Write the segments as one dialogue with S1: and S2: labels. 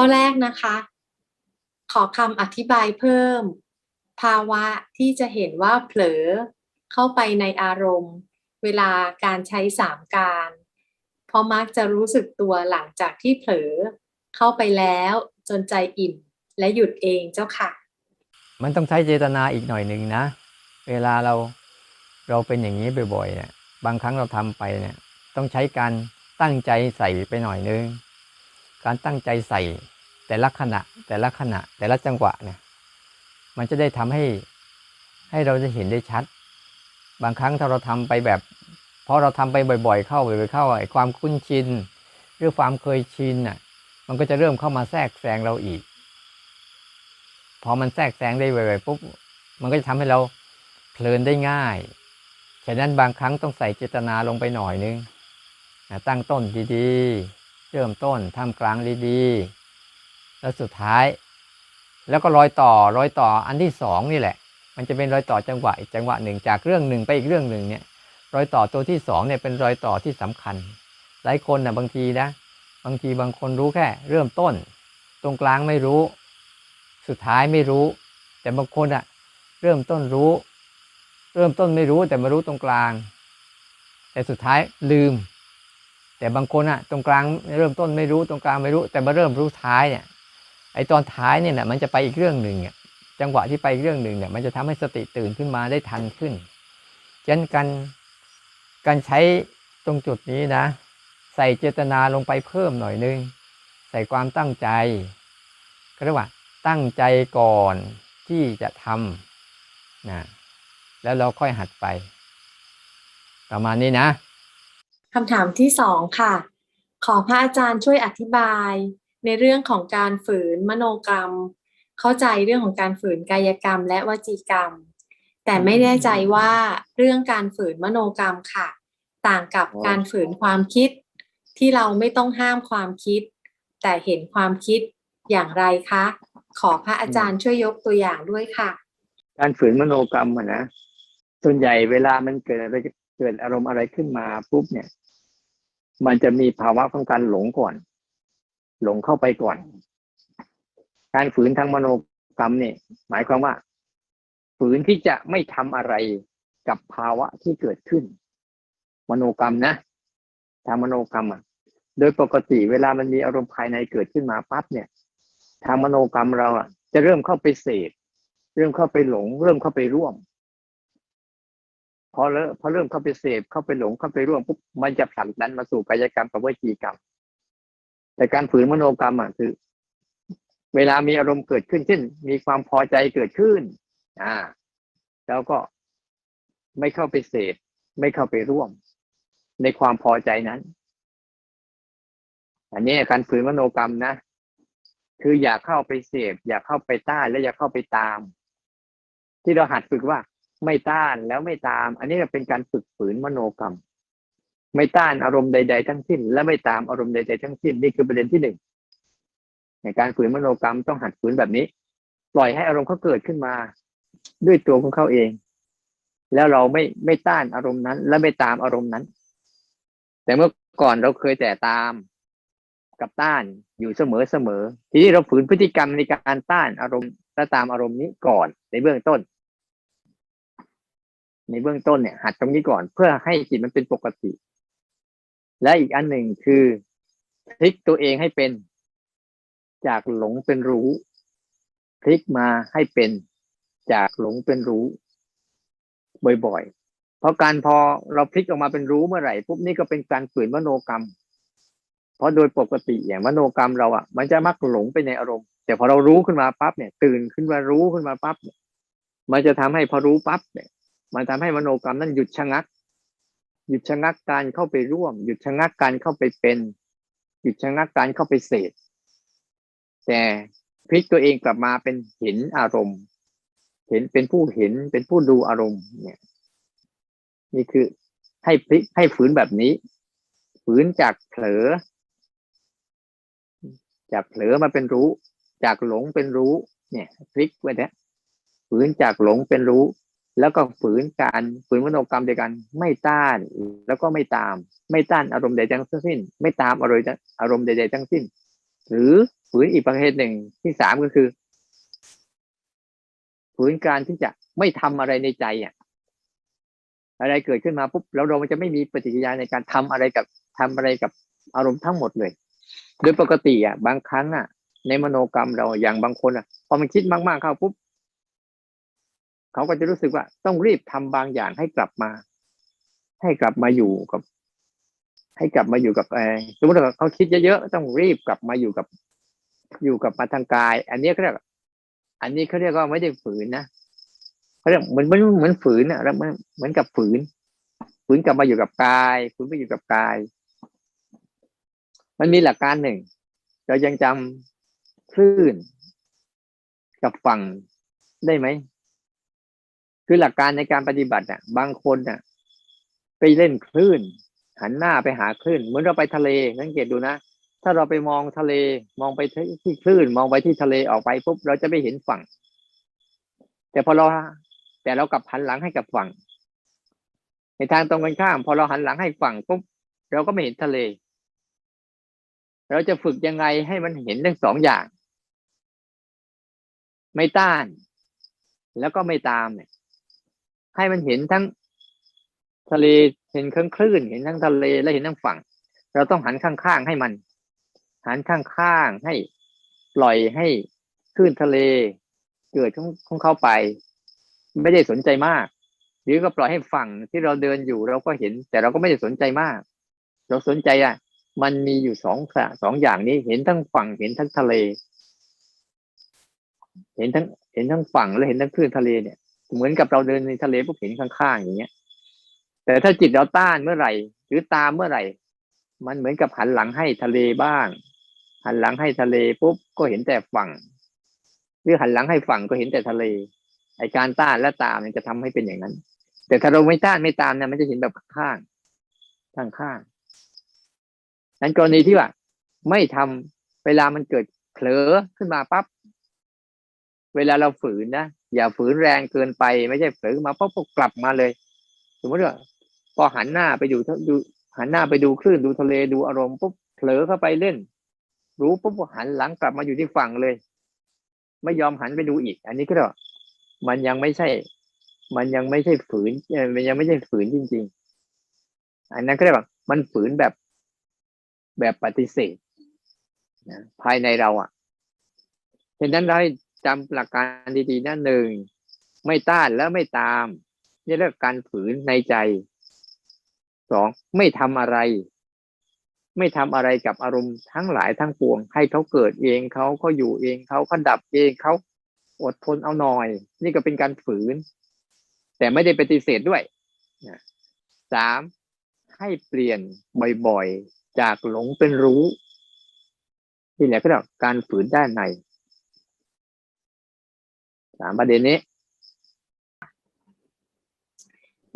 S1: ข้อแรกนะคะ ขอคำอธิบายเพิ่ม ภาวะที่จะเห็นว่าเผลอเข้าไปในอารมณ์ เวลาการใช้สามการเพราะมักจะรู้สึกตัวหลังจากที่เผลอเข้าไปแล้วจนใจอิ่มและหยุดเองเจ้าค่ะ
S2: มันต้องใช้เจตนาอีกหน่อยหนึ่งนะ เวลาเราเราเป็นอย่างนี้บ่อยๆเนี่ยบางครั้งเราทำไปเนี่ยต้องใช้การตั้งใจใส่ไปหน่อยนึง การตั้งใจใส่ แต่ละขณะ แต่ละขณะ แต่ละจังหวะเนี่ยมันจะได้ทำให้ให้เราจะเห็นได้ชัด บางครั้งถ้าเราทำไปแบบพอเราทำไปบ่อยๆ เข้าบ่อยๆเข้าไอ้ความคุ้นชินหรือความเคยชินน่ะมันก็จะเริ่มเข้ามาแทรกแซงเราอีก พอมันแทรกแซงได้บ่อยๆปุ๊บมันก็จะทำให้เราเพลินได้ง่าย ฉะนั้นบางครั้งต้องใส่เจตนาลงไปหน่อยนึงตั้งต้นดีๆ เริ่มต้นท่ามกลางดีๆ แล้วสุดท้าย แล้วก็รอยต่อรอยต่ออันที่สองนี่แหละ มันจะเป็นรอยต่อจังหวะอีกจังหวะหนึ่งจากเรื่องหนึ่งไปอีกเรื่องหนึ่งเนี่ย รอยต่อตัวที่สองเนี่ยเป็นรอยต่อที่สำคัญ หลายคนนะบางทีนะบางทีบางคนรู้แค่ เริ่มต้น ตรงกลางไม่รู้ สุดท้ายไม่รู้ แต่บางคนอะเริ่มต้นรู้ เริ่มต้นไม่รู้แต่มารู้ตรงกลาง แต่สุดท้ายลืม แต่บางคนอะตรงกลางเริ่มต้นไม่รู้ตรงกลางไม่รู้ แต่มาเริ่มรู้ท้ายเนี่ย ไอตอนท้ายเนี่ยนะมันจะไปอีกเรื่องหนึ่งเนี่ยจังหวะที่ไปเรื่องหนึ่งเนี่ยมันจะทำให้สติตื่นขึ้นมาได้ทันขึ้นฉะนั้นการการใช้ตรงจุดนี้นะ ใส่เจตนาลงไปเพิ่มหน่อยนึง ใส่ความตั้งใจก็เรียกว่าตั้งใจก่อนที่จะทำนะแล้วเราค่อยหัดไป ประมาณนี้นะ
S1: คำถามที่สองค่ะ ขอพระอาจารย์ช่วยอธิบาย ในเรื่องของการฝืนมโนกรรม เข้าใจเรื่องของการฝืนกายกรรม และวจีกรรม แต่ไม่แน่ใจว่าเรื่องการฝืนมโนกรรมค่ะ ต่างกับการฝืนความคิด ที่เราไม่ต้องห้ามความคิด แต่เห็นความคิดอย่างไรคะ ขอพระอาจารย์ช่วยยกตัวอย่างด้วยค่ะ
S3: การฝืนมโนกรรมอะนะส่วนใหญ่เวลามันเกิดอะไรเกิดอารมณ์อะไรขึ้นมาปุ๊บเนี่ย มันจะมีภาวะของการหลงก่อน หลงเข้าไปก่อน การฝืนทางมโนกรรมเนี่ย หมายความว่า ฝืนที่จะไม่ทำอะไรกับภาวะที่เกิดขึ้น มโนกรรมนะทางมโนกรรมอะ โดยปกติเวลามันมีอารมณ์ภายในเกิดขึ้นมาปั๊บเนี่ย ทางมโนกรรมเราอะ จะเริ่มเข้าไปเสพเริ่มเข้าไปหลง เริ่มเข้าไปร่วมพอเริ่มพอเริ่มเข้าไปเสพเข้าไปหลงเข้าไปร่วมปุ๊บมันจะผลักดันมาสู่กายกรรมกับวจีกรรม แต่การฝืนมโนกรรมอะคือ เวลามีอารมณ์เกิดขึ้นเช่นมีความพอใจเกิดขึ้น อ่า แล้วก็ไม่เข้าไปเสพไม่เข้าไปร่วม ในความพอใจนั้น อันนี้การฝืนมโนกรรมนะคืออย่าเข้าไปเสพอย่าเข้าไปต้านและอย่าเข้าไปตาม ที่เราหัดฝึกว่า ไม่ต้านแล้วไม่ตาม อันนี้เป็นการฝึกฝืนมโนกรรม ไม่ต้านอารมณ์ใด ๆ ทั้งสิ้น และไม่ตามอารมณ์ใด ๆ ทั้งสิ้น นี่คือประเด็นที่หนึ่งในการฝืนมโนกรรมต้องหัดฝืนแบบนี้ ปล่อยให้อารมณ์เขาเกิดขึ้นมา ด้วยตัวของเขาเอง แล้วเราไม่ไม่ต้านอารมณ์นั้น และไม่ตามอารมณ์นั้น แต่เมื่อก่อนเราเคยแต่ตามกับต้านอยู่เสมอเสมอ ทีนี้เราฝืนพฤติกรรมในการต้านอารมณ์และตามอารมณ์นี้ก่อนในเบื้องต้น ในเบื้องต้นเนี่ย หัดตรงนี้ก่อนเพื่อให้จิตมันเป็นปกติ และอีกอันหนึ่งคือพลิกตัวเองให้เป็น จากหลงเป็นรู้พลิกมาให้เป็นจากหลงเป็นรู้ บ่อยๆ เพราะการพอเราพลิกออกมาเป็นรู้เมื่อไหร่ปุ๊บนี่ก็เป็นการฝืนมโนกรรม เพราะโดยปกติอย่างมโนกรรมเราอะ มันจะมักหลงไปในอารมณ์ แต่พอเรารู้ขึ้นมาปั๊บเนี่ย ตื่นขึ้นมารู้ขึ้นมาปั๊บเนี่ยมันจะทำให้พอรู้ปั๊บเนี่ย มันทำให้มโนกรรมนั้นหยุดชะงัก หยุดชะงักการเข้าไปร่วม หยุดชะงักการเข้าไปเป็น หยุดชะงักการเข้าไปเสพแต่พลิกตัวเองกลับมาเป็นเห็นอารมณ์ เห็นเป็นผู้เห็นเป็นผู้ดูอารมณ์ เนี่ย นี่คือให้พลิกให้ฝืนแบบนี้ ฝืนจากเผลอ จากเผลอมาเป็นรู้ จากหลงเป็นรู้ เนี่ยพลิกไว้เนี่ยฝืนจากหลงเป็นรู้ แล้วก็ฝืนการฝืนมโนกรรมเดียวกันไม่ต้านแล้วก็ไม่ตาม ไม่ต้านอารมณ์ใดทั้งสิ้น ไม่ตามอารมณ์อารมณ์ใดๆทั้งสิ้น หรือฝืนอีกประเภทหนึ่งที่สามก็คือ ฝืนการที่จะไม่ทำอะไรในใจอะ อะไรเกิดขึ้นมาปุ๊บแล้วเราจะไม่มีปฏิกิริยาในการทำอะไรกับทำอะไรกับอารมณ์ทั้งหมดเลย โดยปกติอะ บางครั้งอะ ในมโนกรรมเราอย่างบางคนอะพอมันคิดมากๆเข้าปุ๊บ เขาก็จะรู้สึกว่าต้องรีบทำบางอย่างให้กลับมา ให้กลับมาอยู่กับ ให้กลับมาอยู่กับเออสมมติว่าเขาคิดเยอะๆต้องรีบกลับมาอยู่กับ อยู่กับมาทางกาย อันนี้เขาเรียกอันนี้เขาเรียกว่าไม่ได้ฝืนนะเขาเรียกเหมือนเหมือนเหมือนฝืนนะแล้วมันเหมือนกับฝืน ฝืนกลับมาอยู่กับกาย ฝืนไปอยู่กับกาย มันมีหลักการหนึ่ง เรายังจำคลื่นกับฝั่งได้ไหม คือหลักการในการปฏิบัติอะบางคนอะไปเล่นคลื่น หันหน้าไปหาคลื่น เหมือนเราไปทะเลสังเกตดูนะ ถ้าเราไปมองทะเลมองไปที่คลื่น มองไปที่ทะเลออกไปปุ๊บเราจะไม่เห็นฝั่ง แต่พอเราแต่เรากลับหันหลังให้กับฝั่ง ในทางตรงกันข้าม พอเราหันหลังให้ฝั่งปุ๊บเราก็ไม่เห็นทะเล เราจะฝึกยังไงให้มันเห็นทั้งสองอย่าง ไม่ต้าน แล้วก็ไม่ตามเนี่ย ให้มันเห็นทั้งทะเลเห็นทั้งคลื่น เห็นทั้งทะเลและเห็นทั้งฝั่ง เราต้องหันข้างๆให้มัน หันข้างๆให้ปล่อยให้คลื่นทะเล เกิดของของเขาไป ไม่ได้สนใจมาก หรือก็ปล่อยให้ฝั่งที่เราเดินอยู่เราก็เห็น แต่เราก็ไม่ได้สนใจมาก เราสนใจอะ มันมีอยู่สองสองอย่างนี้เห็นทั้งฝั่งเห็นทั้งทะเล เห็นทั้งเห็นทั้งฝั่งและเห็นทั้งคลื่นทะเลเนี่ย เหมือนกับเราเดินในทะเลพวกเห็นข้างๆอย่างเงี้ย แต่ถ้าจิตเราต้านเมื่อไหร่ หรือตามเมื่อไหร่ มันเหมือนกับหันหลังให้ทะเลบ้าง หันหลังให้ทะเลปุ๊บก็เห็นแต่ฝั่ง หรือหันหลังให้ฝั่งก็เห็นแต่ทะเล ไอการต้านและตามมันจะทำให้เป็นอย่างนั้น แต่ถ้าเราไม่ต้านไม่ตามเนี่ยมันจะเห็นแบบข้างข้างข้างนั้นกรณีที่ว่า ไม่ทำเวลามันเกิดเผลอขึ้นมาปั๊บเวลาเราฝืนนะ อย่าฝืนแรงเกินไปไม่ใช่เผลอขึ้นมาปั๊บก็กลับมาเลย สมมติว่าพอหันหน้าไปดูดูหันหน้าไปดูคลื่นดูทะเลดูอารมณ์ปุ๊บเผลอเข้าไปเล่น รู้ปุ๊บหันหลังกลับมาอยู่ที่ฝั่งเลย ไม่ยอมหันไปดูอีก อันนี้ก็เรมันยังไม่ใช่ มันยังไม่ใช่ฝืนมันยังไม่ใช่ฝืนจริง ๆ อันนั้นก็เรียกว่ามันฝืนแบบแบบปฏิเสธนะภายในเราอะ่ะฉะนั้นเรา จำหลักการดีๆนะหนึ่งไม่ต้านแล้วไม่ตามนี่เรียกการฝืนในใจสองไม่ทำอะไร ไม่ทำอะไรกับอารมณ์ทั้งหลายทั้งปวง ให้เขาเกิดเองเขาก็อยู่เองเขาก็ดับเองเขาอดทนเอาหน่อย นี่ก็เป็นการฝืน แต่ไม่ได้ปฏิเสธด้วยสามให้เปลี่ยนบ่อยๆ จากหลงเป็นรู้นี่แหละก็เรียกการฝืนด้านใน สามประเด็นนี้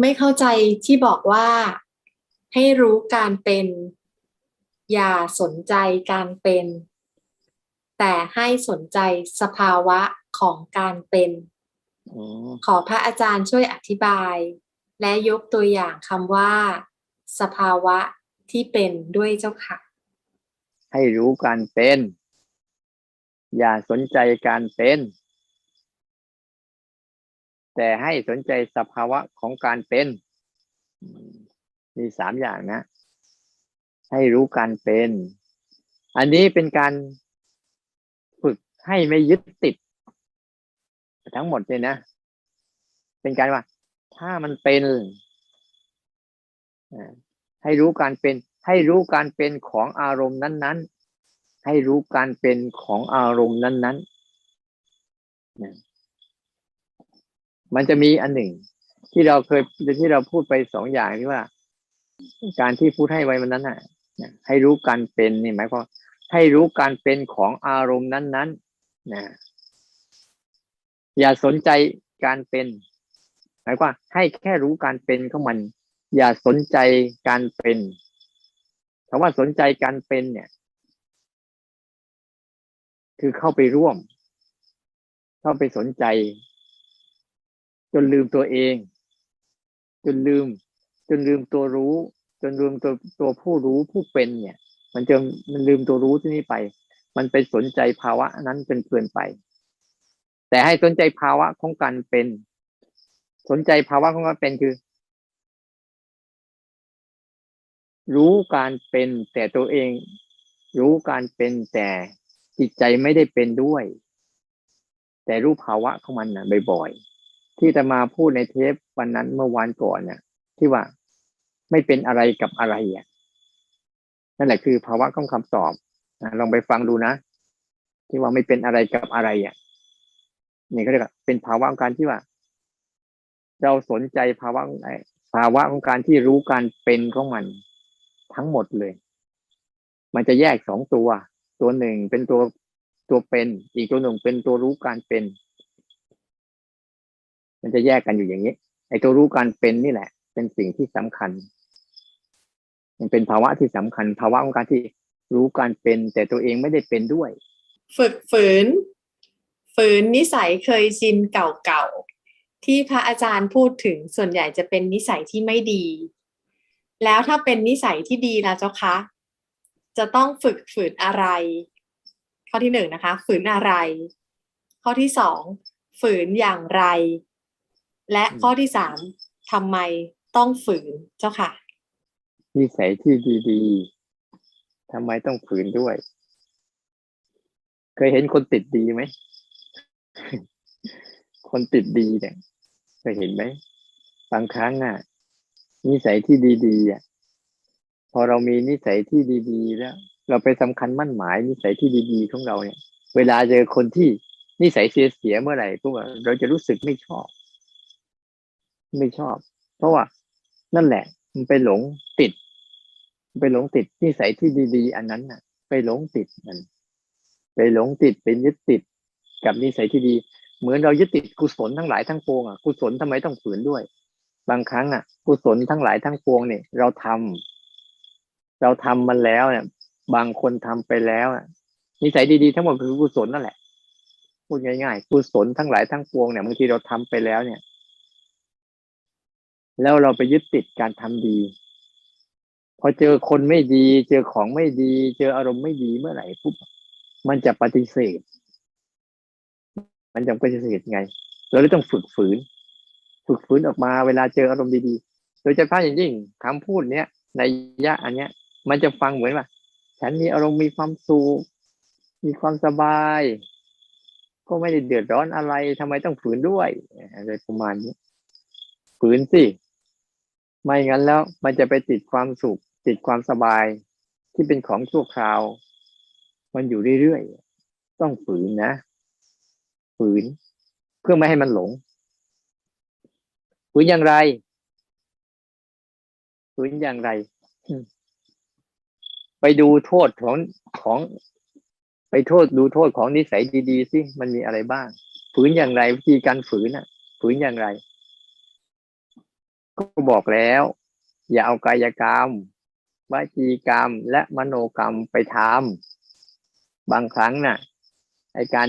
S1: ไม่เข้าใจที่บอกว่าให้รู้การเป็น อย่าสนใจการเป็น แต่ให้สนใจสภาวะของการเป็น
S3: อ๋อ
S1: ขอพระอาจารย์ช่วยอธิบาย และยกตัวอย่างคำว่า สภาวะที่เป็นด้วยเจ้าค่ะ
S3: ให้รู้การเป็น อย่าสนใจการเป็น แต่ให้สนใจสภาวะของการเป็น มีสามอย่างนะ ให้รู้การเป็น อันนี้เป็นการฝึกให้ไม่ยึดติด ทั้งหมดเลยนะ เป็นการว่า ถ้ามันเป็นให้รู้การเป็น ให้รู้การเป็นของอารมณ์นั้น ๆ ให้รู้การเป็นของอารมณ์นั้น ๆ มันจะมีอันหนึ่ง ที่เราเคยที่เราพูดไปสองอย่างที่ว่า การที่พูดให้ไว้วันนั้นน่ะให้รู้การเป็นนี่หมายความให้รู้การเป็นของอารมณ์นั้นๆนะอย่าสนใจการเป็นหมายความให้แค่รู้การเป็นของมัน อย่าสนใจการเป็นคำว่าสนใจการเป็นเนี่ย คือเข้าไปร่วม เข้าไปสนใจ จนลืมตัวเอง จนลืม จนลืมตัวรู้ จนลืมตัวตัวผู้รู้ผู้เป็นเนี่ย มันจะมันลืมตัวรู้ที่นี่ไป มันไปสนใจภาวะนั้นจนเกินไป แต่ให้สนใจภาวะของการเป็น สนใจภาวะของการเป็นคือ รู้การเป็นแต่ตัวเอง รู้การเป็นแต่จิตใจไม่ได้เป็นด้วย แต่รู้ภาวะของมันนะบ่อยๆ ที่จะมาพูดในเทปวันนั้นเมื่อวานก่อนเนี่ยที่ว่าไม่เป็นอะไรกับอะไรอะนั่นแหละคือภาวะของคำตอบลองไปฟังดูนะ ที่ว่าไม่เป็นอะไรกับอะไรอะนี่เขาเรียกว่าเป็นภาวะของการที่ว่า เราสนใจภาวะภาวะของการที่รู้การเป็นของมันทั้งหมดเลย มันจะแยกสองตัว ตัวหนึ่งเป็นตัวตัวเป็น อีกตัวหนึ่งเป็นตัวรู้การเป็น มันจะแยกกันอยู่อย่างนี้ไอ้ตัวรู้การเป็นนี่แหละ เป็นสิ่งที่สำคัญ มันเป็นภาวะที่สำคัญ ภาวะของการที่รู้การเป็น แต่ตัวเองไม่ได้เป็นด้วย
S1: ฝึกฝืน ฝืนนิสัยเคยชินเก่าๆที่พระอาจารย์พูดถึงส่วนใหญ่จะเป็นนิสัยที่ไม่ดี แล้วถ้าเป็นนิสัยที่ดีล่ะเจ้าคะ จะต้องฝึกฝืนอะไร ข้อที่หนึ่งนะคะ ฝืนอะไร ข้อที่สองฝืนอย่างไร และข้อที่สามทำไมต้องฝืนเจ้าค่ะ
S3: นิสัยที่ดีๆทำไมต้องฝืนด้วย เคยเห็นคนติดดีไหม คนติดดีเนี่ยเคยเห็นไหมบางครั้งอะ นิสัยที่ดีๆอะพอเรามีนิสัยที่ดี ๆ แล้ว เราไปสำคัญมั่นหมาย นิสัยที่ดีๆของเราเนี่ย เวลาเจอคนที่นิสัยเสียๆเมื่อไหร่พวกเราจะรู้สึกไม่ชอบ ไม่ชอบ เพราะว่านั่นแหละ มันไปหลงติด ไปหลงติดนิสัยที่ดีๆ อันนั้นน่ะ ไปหลงติดมัน ไปหลงติดเป็นยึดติดกับนิสัยที่ดี เหมือนเรายึดติดกุศลทั้งหลายทั้งปวงอะกุศลทำไมต้องฝืนด้วย บางครั้งอะ กุศลทั้งหลายทั้งปวงเนี่ยเราทำเราทำมันแล้วเนี่ย บางคนทำไปแล้วอะนิสัยดีๆทั้งหมดคือกุศลนั่นแหละพูดง่ายๆกุศลทั้งหลายทั้งปวงเนี่ยบางทีเราทำไปแล้วเนี่ย แล้วเราไปยึดติดการทำดี พอเจอคนไม่ดี เจอของไม่ดี เจออารมณ์ไม่ดีเมื่อไหร่ปุ๊บมันจะปฏิเสธ มันจะปฏิเสธไง เราเลยต้องฝึกฝืน ฝึกฝืนออกมาเวลาเจออารมณ์ดีๆ โดยเฉพาะอย่างยิ่งคำพูดเนี้ยในยะอันเนี้ย มันจะฟังเหมือนว่า ฉันมีอารมณ์มีความสุขมีความสบาย ก็ไม่ได้เดือดร้อนอะไรทำไมต้องฝืนด้วยอะไรประมาณนี้ ฝืนสิ ไม่งั้นแล้วมันจะไปติดความสุข ติดความสบายที่เป็นของชั่วคราว มันอยู่เรื่อยๆ ต้องฝืนนะ ฝืน เพื่อไม่ให้มันหลง ฝืนอย่างไร ฝืนอย่างไร ไปดูโทษของของ ไปโทษดูโทษของนิสัยดีๆสิมันมีอะไรบ้าง ฝืนอย่างไรวิธีการฝืนอะ ฝืนอย่างไร ก็บอกแล้ว อย่าเอากายกรรมวจีกรรมและมโนกรรมไปทำบางครั้งน่ะไอการ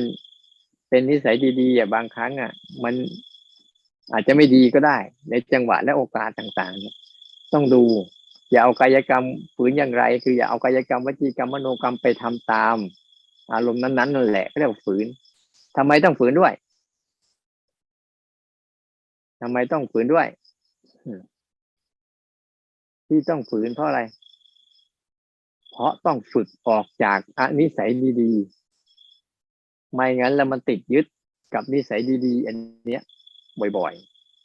S3: เป็นนิสัยดีๆอะบางครั้งอะ มันอาจจะไม่ดีก็ได้ ในจังหวะและโอกาสต่างๆ ต้องดู อย่าเอากายกรรมฝืนอย่างไร คืออย่าเอากายกรรมวจีกรรมมโนกรรมไปทำตาม อารมณ์นั้นๆนั่นแหละเรียกว่าฝืนทำไมต้องฝืนด้วยทำไมต้องฝืนด้วย ที่ต้องฝืนเพราะอะไร เพราะต้องฝึกออกจากอนิสัยดีๆ ไม่งั้นแล้วมันติดยึดกับนิสัยดีๆ อันเนี้ย บ่อย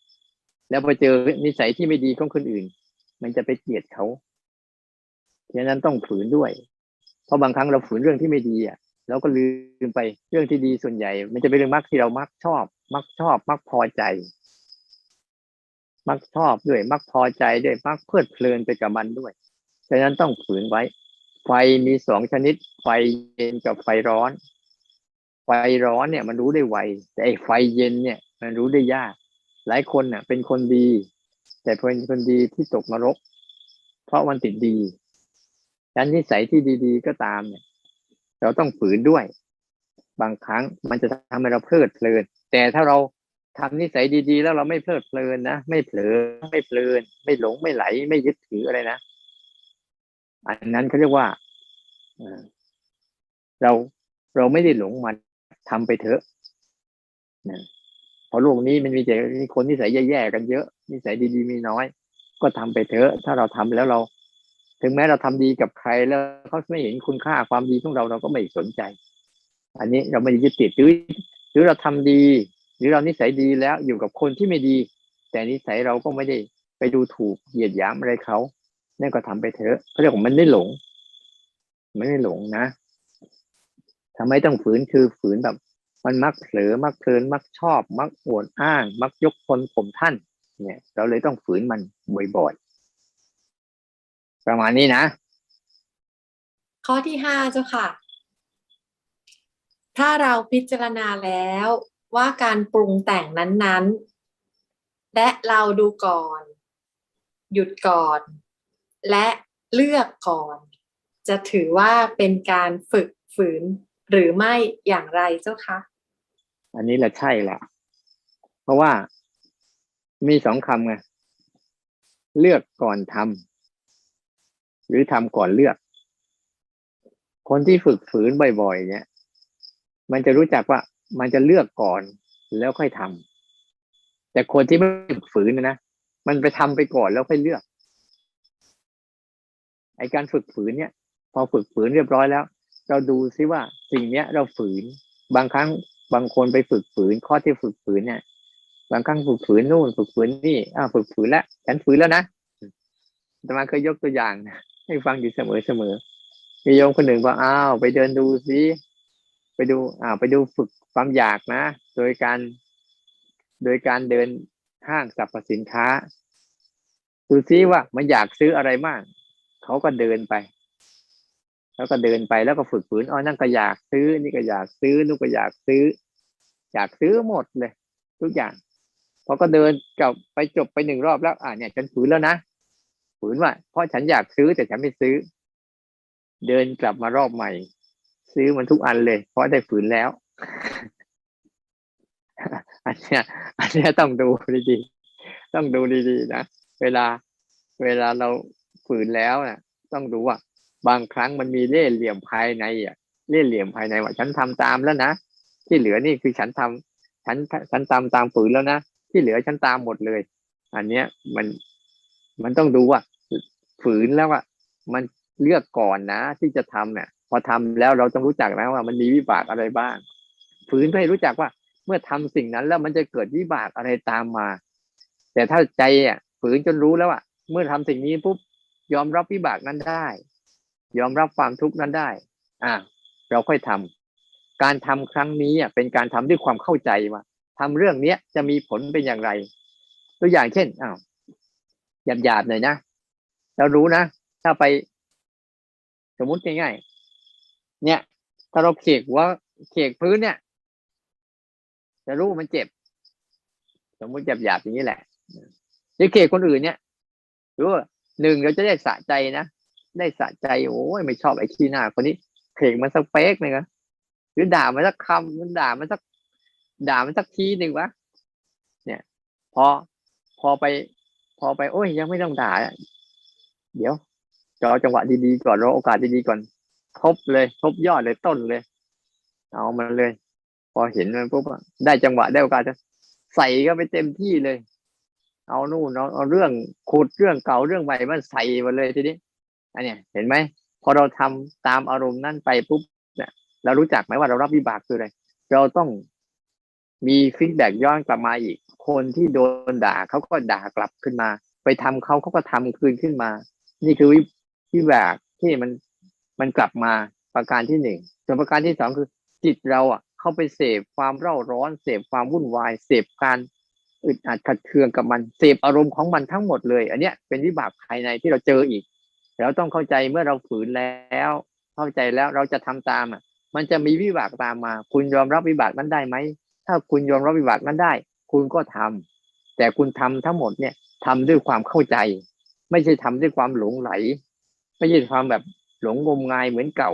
S3: ๆ แล้วพอเจอนิสัยที่ไม่ดีของคนอื่น มันจะไปเกลียดเขาฉะนั้นต้องฝืนด้วย เพราะบางครั้งเราฝืนเรื่องที่ไม่ดีอะเราก็ลืมไปเรื่องที่ดีส่วนใหญ่ มันจะเป็นเรื่องมักที่เรามักชอบ มักชอบ มักพอใจ มักชอบด้วยมักพอใจด้วยมักเพลิดเพลินไปกับมันด้วยฉะนั้นต้องฝืนไว้ ไฟมีสองชนิด ไฟเย็นกับไฟร้อน ไฟร้อนเนี่ยมันรู้ได้ไวแต่ไอไฟเย็นเนี่ย มันรู้ได้ยาก หลายคนน่ะ เป็นคนดี แต่เป็นคนดีที่ตกนรก เพราะมันติดดีฉะนั้นนิสัยที่ดีๆก็ตามเนี่ย เราต้องฝืนด้วย บางครั้งมันจะทำให้เราเพลิดเพลิน แต่ถ้าเรา ทำนิสัยดีๆ แล้วเราไม่เพลิดเพลินนะไม่เผลอไม่เพลิน ไม่หลงไม่ไหล ไม่ยึดถืออะไรนะอันนั้นเขาเรียกว่าเราเราไม่ได้หลงมันทำไปเถอะเพราะโลกนี้มันมีแต่มีคนนิสัยแย่ๆกันเยอะ นิสัยดีๆมีน้อย ก็ทำไปเถอะ ถ้าเราทำแล้วเรา ถึงแม้เราทำดีกับใครแล้วเขาไม่เห็นคุณค่าความดีของเราเราก็ไม่สนใจ อันนี้เราไม่ยึดติดหรือหรือเราทำดี หรือเรานิสัยดีแล้วอยู่กับคนที่ไม่ดี แต่นิสัยเราก็ไม่ได้ไปดูถูกเหยียดหยามอะไรเขานั่นก็ทำไปเถอะเขาเรียกว่ามันไม่หลง ไม่ได้หลงนะทำไมต้องฝืนคือฝืนแบบ มันมักเผลอมักเพลินมักชอบ มักอวดอ้าง มักยกคนข่มท่าน เนี่ย เราเลยต้องฝืนมันบ่อยๆประมาณนี้นะ
S1: ข้อที่ห้าเจ้าค่ะ ถ้าเราพิจารณาแล้ว ว่าการปรุงแต่งนั้นๆ และเราดูก่อน หยุดก่อน และเลือกก่อน จะถือว่าเป็นการฝึกฝืนหรือไม่อย่างไรเจ้าคะ
S3: อันนี้แหละใช่ละเพราะว่ามีสองคำไงเลือกก่อนทำหรือทำก่อนเลือก คนที่ฝึกฝืนบ่อย ๆ เนี่ย มันจะรู้จักว่า มันจะเลือกก่อนแล้วค่อยทำแต่คนที่ไม่ฝึกฝืนนะมันไปทำไปก่อนแล้วค่อยเลือก ไอการฝึกฝืนเนี่ย พอฝึกฝืนเรียบร้อยแล้ว เราดูซิว่าสิ่งเนี้ย เราฝืน บางครั้งบางคนไปฝึกฝืนข้อที่ฝึกฝืนเนี่ยบางครั้งฝึกฝืนนู่นฝึกฝืนนี่อ้าวฝึกฝืนแล้วฉันฝืนแล้วนะแต่มาเคยยกตัวอย่างให้ฟังอยู่เสมอเสมอมีโยมคนหนึ่งบอกอ้าวไปเดินดูซิ ไปดูอ้าไปดูฝึกความอยากนะ โดยการ โดยการเดินห้างสรรพสินค้า ดูซิว่ามันอยากซื้ออะไรบ้างเขาก็เดินไป แล้วก็เดินไปแล้วก็ฝึกฝืนอ๋อนั่นก็อยากซื้อ นี่ก็อยากซื้อนู่นก็อยากซื้อ อยากซื้อหมดเลย ทุกอย่างพอก็เดินกลับไปจบไปหนึ่งรอบแล้ว อ่าเนี่ยฉันฝืนแล้วนะฝืนว่าเพราะฉันอยากซื้อแต่ฉันไม่ซื้อ เดินกลับมารอบใหม่ ซื้อมันทุกอันเลย เพราะได้ฝืนแล้ว อันเนี้ย อันเนี้ยต้องดูดีๆต้องดูดีๆนะเวลา เวลาเราฝืนแล้วนะ่ะต้องดูว่า บางครั้งมันมีเล่ห์เหลี่ยมภายในอะเล่ห์เหลี่ยมภายในว่า ฉันทำตามแล้วนะที่เหลือนี่คือฉันทำฉันฉันตามตามฝืนแล้วนะที่เหลือฉันตามหมดเลย อันเนี้ยมันมันต้องดูว่าฝืนแล้วอะมันเลือกก่อนนะที่จะทำเนี่ย พอทำแล้วเราต้องรู้จักนะว่ามันมีวิบากอะไรบ้างฝืนให้รู้จักว่า เมื่อทำสิ่งนั้นแล้วมันจะเกิดวิบากอะไรตามมา แต่ถ้าใจอะฝืนจนรู้แล้วอะเมื่อทำสิ่งนี้ปุ๊บยอมรับวิบากนั้นได้ ยอมรับความทุกข์นั้นได้ อ่าเราค่อยทำการทำครั้งนี้อะเป็นการทำด้วยความเข้าใจว่าทำเรื่องเนี้ยจะมีผลเป็นอย่างไร ตัวอย่างเช่นอ้าวหยาบๆหน่อยนะเรารู้นะ ถ้าไป สมมติง่ายๆ เนี่ย ถ้าเราเขกว่าเขกพื้นเนี่ยจะรู้มันเจ็บ สมมุติหยาบอย่างนี้แหละจะเขกคนอื่นเนี่ยรู้หนึ่งเราจะได้สะใจนะได้สะใจโอ้ยไม่ชอบไอ้ขี้หน้าคนนี้เขกมันสักเป๊กเลยนะหรือด่ามันสักคำมันด่ามันสัก ด่ามันสักทีหนึ่งวะเนี่ยพอพอไป พอไป โอ้ยยังไม่ต้องด่าเดี๋ยวจอจังหวะดีๆก่อนรอโอกาสดีๆก่อน ทบเลย ทบยอดเลยต้นเลย เอามันเลย พอเห็นมันปุ๊บได้จังหวะได้โอกาสจะใส่ก็ไปเต็มที่เลย เอานู่นเอาเอาเรื่องขุดเรื่องเก่าเรื่องใหม่มันใส่มาเลยทีนี้อันเนี้ยเห็นไหมพอเราทำตามอารมณ์นั่นไปปุ๊บเนี่ยเรารู้จักไหมว่าเรารับวิบากคืออะไรเราต้องมีฟีดแบ็กย้อนกลับมาอีก คนที่โดนด่าเขาก็ด่ากลับขึ้นมา ไปทำเขาเขาก็ทำคืนขึ้นมา นี่คือวิวิบากที่มัน มันกลับมาประการที่หนึ่งส่วนประการที่สองคือจิตเราอะ เข้าไปเสพความเร่าร้อนเสพความวุ่นวายเสพการอึดอัดขัดเคืองกับมันเสพอารมณ์ของมันทั้งหมดเลย อันเนี้ยเป็นวิบากภายในที่เราเจออีกเราต้องเข้าใจเมื่อเราฝืนแล้ว เข้าใจแล้วเราจะทำตามอะ มันจะมีวิบากตามมา คุณยอมรับวิบากนั้นได้ไหมถ้าคุณยอมรับวิบากนั้นได้ คุณก็ทำแต่คุณทำทั้งหมดเนี่ยทำด้วยความเข้าใจ ไม่ใช่ทำด้วยความหลงไหล ไม่ใช่ความแบบ หลงงมงายเหมือนเก่า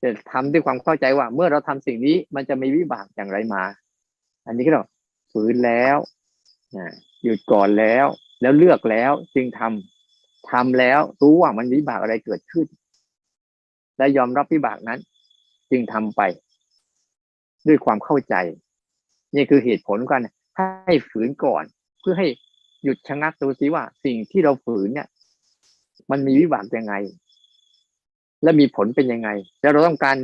S3: แต่ทำด้วยความเข้าใจว่า เมื่อเราทำสิ่งนี้มันจะมีวิบากอย่างไรมา อันนี้ก็ต้องฝืนแล้วนะหยุดก่อนแล้ว แล้วเลือกแล้วจึงทำทำแล้วรู้ว่ามันวิบากอะไรเกิดขึ้น และยอมรับวิบากนั้น จึงทำไป ด้วยความเข้าใจ นี่คือเหตุผลกันให้ฝืนก่อน เพื่อให้หยุดชะงักดูซิว่า สิ่งที่เราฝืนเนี่ย มันมีวิบากยังไง และมีผลเป็นยังไง แล้วเราต้องการ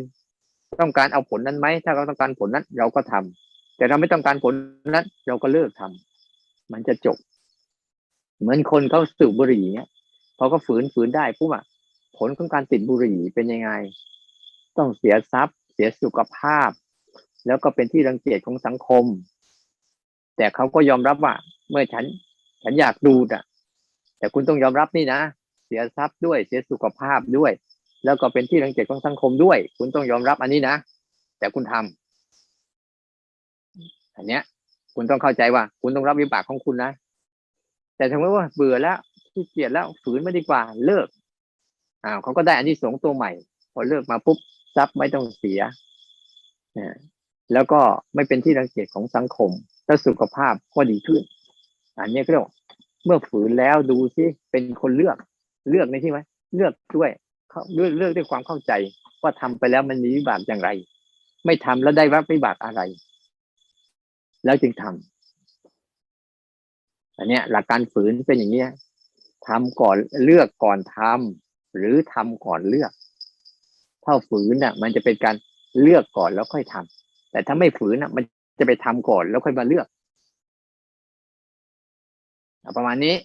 S3: ต้องการเอาผลนั้นไหมถ้าเราต้องการผลนั้น เราก็ทำแต่เราไม่ต้องการผลนั้น เราก็เลิกทำมันจะจบ เหมือนคนเขาสูบบุหรี่เนี่ยพอก็ฝืนฝืนได้ปุ๊บอะผลของการติดบุหรี่เป็นยังไง ต้องเสียทรัพย์ เสียสุขภาพ แล้วก็เป็นที่รังเกียจของสังคม แต่เขาก็ยอมรับว่า เมื่อฉัน ฉันอยากดูดอะแต่คุณต้องยอมรับนี่นะเสียทรัพย์ด้วยเสียสุขภาพด้วย แล้วก็เป็นที่รังเกียจของสังคมด้วย คุณต้องยอมรับอันนี้นะ แต่คุณทำอันเนี้ย คุณต้องเข้าใจว่า คุณต้องรับวิบากของคุณนะ แต่ถ้าว่าเบื่อแล้วขี้เกียจแล้วฝืนไม่ดีกว่าเลิกอ้าวเขาก็ได้อันที่สงส์ตัวใหม่ พอเลิกมาปุ๊บทรัพย์ไม่ต้องเสียนะแล้วก็ไม่เป็นที่รังเกียจของสังคมแล้วสุขภาพก็ดีขึ้น อันนี้ก็เรียกว่าเมื่อฝืนแล้วดูซิเป็นคนเลือกเลือกในที่ไหมเลือกด้วย เขาเลือกเลือกด้วยความเข้าใจ ว่าทำไปแล้วมันมีวิบากอย่างไร ไม่ทำแล้วได้รับวิบากอะไร แล้วจึงทำอันเนี้ยหลักการฝืนเป็นอย่างเนี้ยทำก่อนเลือกก่อนทำหรือทำก่อนเลือก ถ้าฝืนน่ะ มันจะเป็นการเลือกก่อนแล้วค่อยทำแต่ถ้าไม่ฝืนน่ะ มันจะไปทำก่อนแล้วค่อยมาเลือกประมาณนี้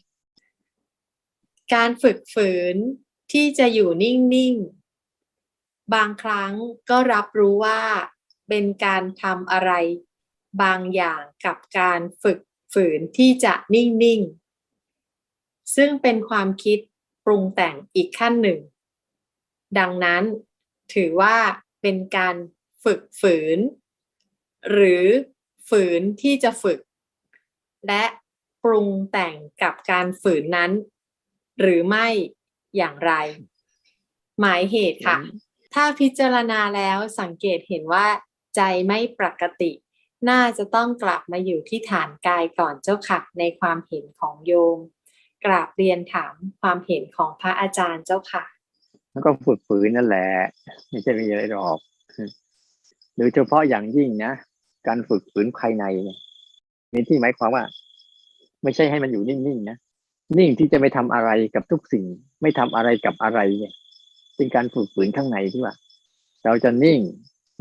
S1: การฝึกฝืน ที่จะอยู่นิ่ง ๆ บางครั้งก็รับรู้ว่าเป็นการทำอะไรบางอย่างกับการฝึกฝืนที่จะนิ่ง ๆ ซึ่งเป็นความคิดปรุงแต่งอีกขั้นหนึ่ง ดังนั้นถือว่าเป็นการฝึกฝืน หรือฝืนที่จะฝึก และปรุงแต่งกับการฝืนนั้น หรือไม่ อย่างไร หมายเหตุค่ะ ถ้าพิจารณาแล้วสังเกตเห็นว่าใจไม่ปกติ น่าจะต้องกลับมาอยู่ที่ฐานกายก่อนเจ้าค่ะในความเห็นของโยม กราบเรียนถามความเห็นของพระอาจารย์เจ้าค่ะ
S3: แล้วก็ฝึกฝืนนั่นแหละ ไม่ใช่มีอะไรหรอกโดยเฉพาะอย่างยิ่งนะการฝึกฝืนภายในเนี่ยในที่หมายความว่า ไม่ใช่ให้มันอยู่นิ่งๆนะ นิ่งที่จะไม่ทำอะไรกับทุกสิ่ง ไม่ทำอะไรกับอะไรเนี่ย เป็นการฝึกฝืนข้างในที่ว่า เราจะนิ่ง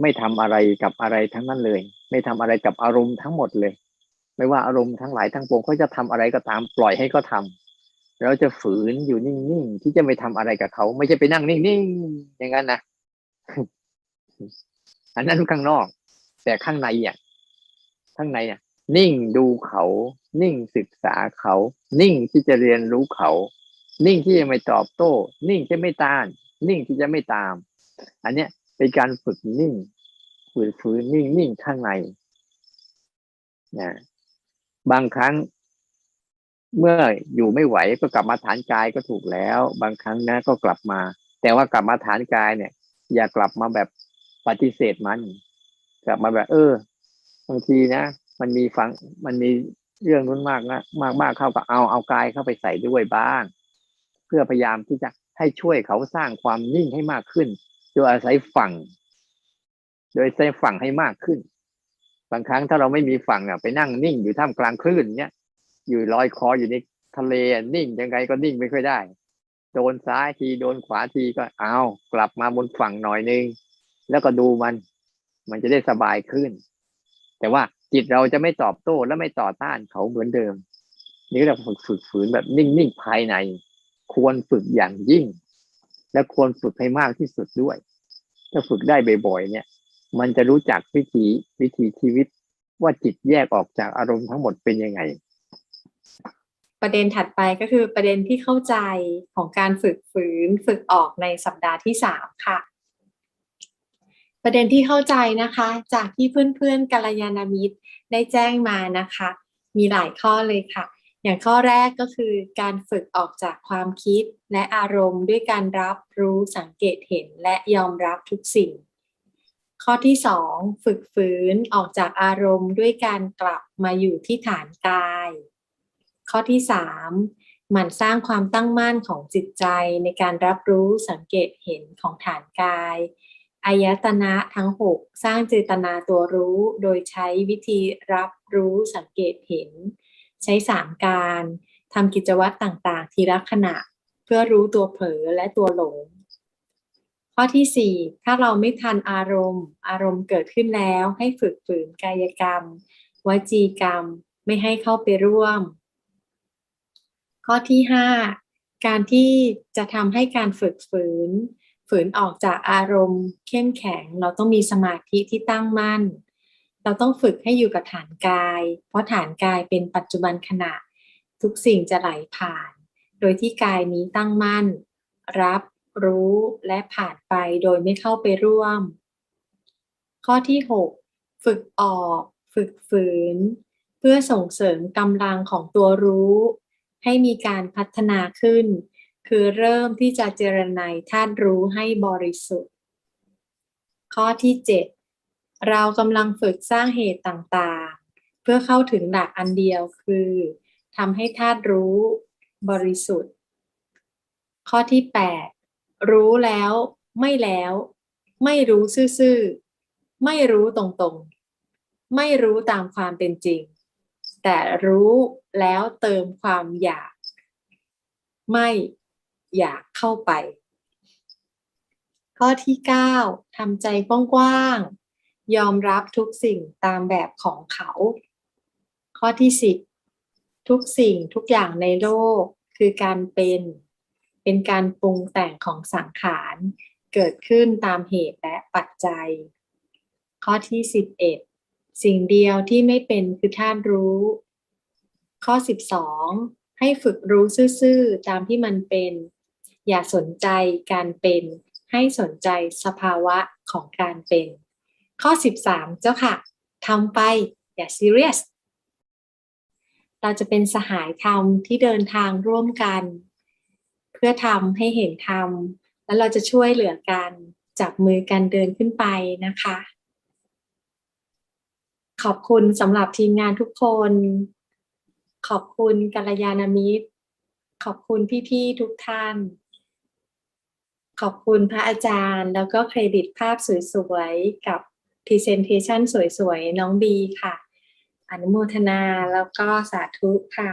S3: ไม่ทำอะไรกับอะไรทั้งนั้นเลย ไม่ทำอะไรกับอารมณ์ทั้งหมดเลย ไม่ว่าอารมณ์ทั้งหลายทั้งปวงเขาจะทำอะไรก็ตามปล่อยให้เขาทำเราจะฝืนอยู่นิ่งๆที่จะไม่ทำอะไรกับเขา ไม่ใช่ไปนั่งนิ่งๆอย่างนั้นนะอันนั้นข้างนอก แต่ข้างในอะ ข้างในอะ นิ่งดูเขา นิ่งศึกษาเขา นิ่งที่จะเรียนรู้เขา นิ่งที่จะไม่ตอบโต้ นิ่งที่ไม่ต้าน นิ่งที่จะไม่ตาม อันเนี้ยเป็นการฝึกนิ่งฝืนฝืนนิ่งนิ่งข้างในนะบางครั้งเมื่ออยู่ไม่ไหวก็กลับมาฐานกายก็ถูกแล้ว บางครั้งนะก็กลับมา แต่ว่ากลับมาฐานกายเนี่ย อย่ากลับมาแบบปฏิเสธมัน กลับมาแบบ เออบางทีนะ มันมีฟังมันมีเรื่องนู้นมากนะมากมากเข้าก็เอาเอากายเข้าไปใส่ด้วยบ้าง เพื่อพยายามที่จะให้ช่วยเขาสร้างความนิ่งให้มากขึ้น โดยอาศัยฝั่ง โดยใช้ฝั่งให้มากขึ้น บางครั้งถ้าเราไม่มีฝั่งอะไปนั่งนิ่งอยู่ท่ามกลางคลื่นเนี้ยอยู่ลอยคออยู่ในทะเลนิ่งยังไงก็นิ่งไม่ค่อยได้ โดนซ้ายทีโดนขวาทีก็เอากลับมาบนฝั่งหน่อยนึง แล้วก็ดูมัน มันจะได้สบายขึ้น แต่ว่าจิตเราจะไม่ตอบโต้และไม่ต่อต้านเขาเหมือนเดิม นี่เราฝึกฝึกฝืนแบบนิ่งๆภายใน ควรฝึกอย่างยิ่ง และควรฝึกให้มากที่สุดด้วย ถ้าฝึกได้บ่อยๆเนี่ย มันจะรู้จักวิธีวิธีชีวิตว่าจิตแยกออกจากอารมณ์ทั้งหมดเป็นยังไง
S1: ประเด็นถัดไปก็คือประเด็นที่เข้าใจของการฝึกฝืนฝึกออกในสัปดาห์ที่สามค่ะ ประเด็นที่เข้าใจนะคะ จากที่เพื่อนๆกัลยาณมิตรได้แจ้งมานะคะ มีหลายข้อเลยค่ะ อย่างข้อแรกก็คือการฝึกออกจากความคิดและอารมณ์ด้วยการรับรู้สังเกตเห็นและยอมรับทุกสิ่ง ข้อที่สองฝึกฝืนออกจากอารมณ์ด้วยการกลับมาอยู่ที่ฐานกาย ข้อที่สามหมั่นสร้างความตั้งมั่นของจิตใจในการรับรู้สังเกตเห็นของฐานกาย อายตนะทั้งหกสร้างเจตนาตัวรู้ โดยใช้วิธีรับรู้สังเกตเห็น ใช้สามการทำกิจวัตรต่างๆ ทีละขณะ เพื่อรู้ตัวเผลอและตัวหลง ข้อที่สี่ถ้าเราไม่ทันอารมณ์ อารมณ์เกิดขึ้นแล้วให้ฝึกฝืนกายกรรม วจีกรรมไม่ให้เข้าไปร่วม ข้อที่ห้าการที่จะทำให้การฝึกฝืน ฝืนออกจากอารมณ์ เข้มแข็ง เราต้องมีสมาธิที่ตั้งมั่น เราต้องฝึกให้อยู่กับฐานกาย เพราะฐานกายเป็นปัจจุบันขณะ ทุกสิ่งจะไหลผ่าน โดยที่กายนี้ตั้งมั่น รับรู้และผ่านไปโดยไม่เข้าไปร่วม ข้อที่ 6 ฝึกออก ฝึกฝืน เพื่อส่งเสริมกำลังของตัวรู้ ให้มีการพัฒนาขึ้น คือเริ่มที่จะเจรไนธาตุรู้ให้บริสุทธิ์ ข้อที่ 7 เรากำลังฝึกสร้างเหตุต่างๆ เพื่อเข้าถึงหลักอันเดียวคือทำให้ธาตุรู้บริสุทธิ์ ข้อที่ 8 รู้แล้วไม่แล้ว ไม่รู้ซื่อๆ ไม่รู้ตรงๆ ไม่รู้ตามความเป็นจริง แต่รู้แล้วเติมความอยาก ไม่ อยากเข้าไป ข้อที่ 9ทำใจกว้างๆ ยอมรับทุกสิ่งตามแบบของเขา ข้อที่ 10 ทุกสิ่งทุกอย่างในโลกคือการเป็น เป็นการปรุงแต่งของสังขาร เกิดขึ้นตามเหตุและปัจจัย ข้อที่ 11 สิ่งเดียวที่ไม่เป็นคือท่านรู้ ข้อ 12 ให้ฝึกรู้ซื่อๆ ตามที่มันเป็น อย่าสนใจการเป็น ให้สนใจสภาวะของการเป็น ข้อ 13 เจ้าค่ะทำไปอย่าซีเรียสเราจะเป็นสหายธรรมที่เดินทางร่วมกัน เพื่อทำให้เห็นธรรม แล้วเราจะช่วยเหลือกันจับมือกันเดินขึ้นไปนะคะ ขอบคุณสำหรับทีมงานทุกคน ขอบคุณกัลยาณมิตร ขอบคุณพี่ ๆ ทุกท่าน ขอบคุณพระอาจารย์ แล้วก็เครดิตภาพสวยๆ กับพรีเซนเทชันสวยๆ น้องบีค่ะ อนุโมทนาแล้วก็สาธุค่ะ